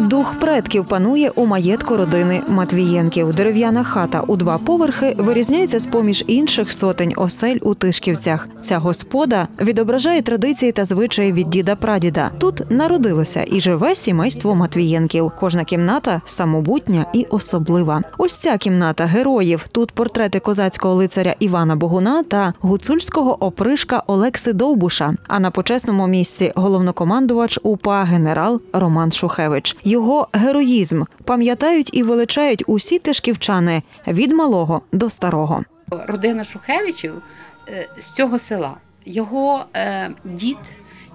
Дух предків панує у маєтку родини Матвієнків. Дерев'яна хата у два поверхи вирізняється з поміж інших сотень осель у Тишківцях. Ця господа відображає традиції та звичаї від діда прадіда. Тут народилося і живе сімейство Матвієнків. Кожна кімната самобутня і особлива. Ось ця кімната героїв. Тут портрети козацького лицаря Івана Богуна та гуцульського опришка Олекси Довбуша. А на почесному місці головнокомандувач УПА генерал Роман Шухевич. Його героїзм пам'ятають і величають усі тишківчани від малого до старого. родина Шухевичів е, з цього села. Його е, дід,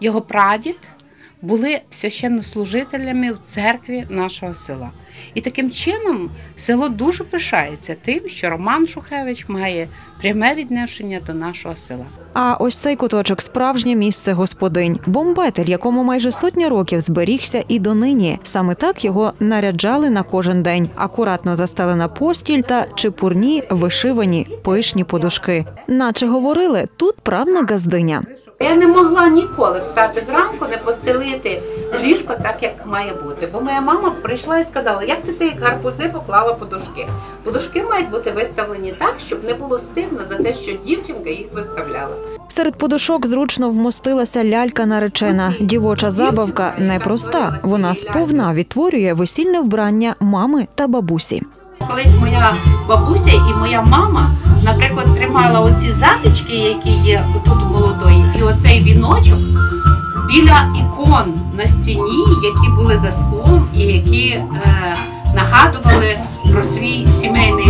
його прадід були священнослужителями в церкві нашого села. І таким чином село дуже пишається тим, що Роман Шухевич має пряме відношення до нашого села. А ось цей куточок справжнє місце господинь. Бомбетель, якому майже сотня років зберігся і донині. Саме так його наряджали на кожен день. Акуратно застелена постіль та чепурні вишивані пишні подушки. Наче говорили, тут правна газдиня. Я не могла ніколи встати зранку, не постелити ліжко так, як має бути. Бо моя мама прийшла і сказала, як це ти як гарбузи поклала подушки. Подушки мають бути виставлені так, щоб не було стидно за те, що дівчинка їх виставляла. Серед подушок зручно вмостилася лялька наречена. Дівоча забавка непроста. Вона сповна відтворює весільне вбрання мами та бабусі. Колись моя бабуся і моя мама, наприклад, тримала оці затички, які є тут у молодої, і оцей віночок біля ікон на стіні, які були за склом і які е, нагадували про свій сімейний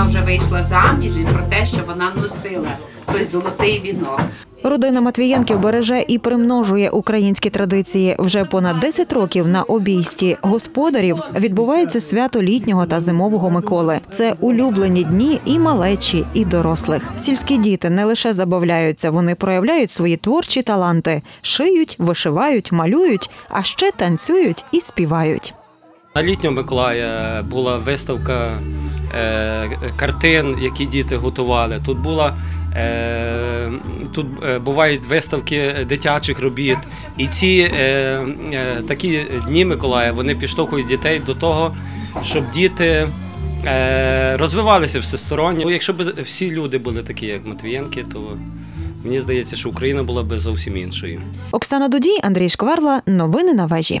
вона вже вийшла заміж, і про те, що вона носила той золотий вінок. Родина Матвієнків береже і примножує українські традиції. Вже понад 10 років на обійсті господарів відбувається свято літнього та зимового Миколи. Це улюблені дні і малечі, і дорослих. Сільські діти не лише забавляються, вони проявляють свої творчі таланти, шиють, вишивають, малюють, а ще танцюють і співають. На літнього Миколая була виставка картин, які діти готували. Тут була е, тут е, бувають виставки дитячих робіт. І ці е, е, такі дні Миколая вони підштовхують дітей до того, щоб діти. е, Розвивалися всесторонньо. Якщо б всі люди були такі, як Матвієнки, то мені здається, що Україна була б зовсім іншою. Оксана Дудій, Андрій Шкварла. Новини на вежі.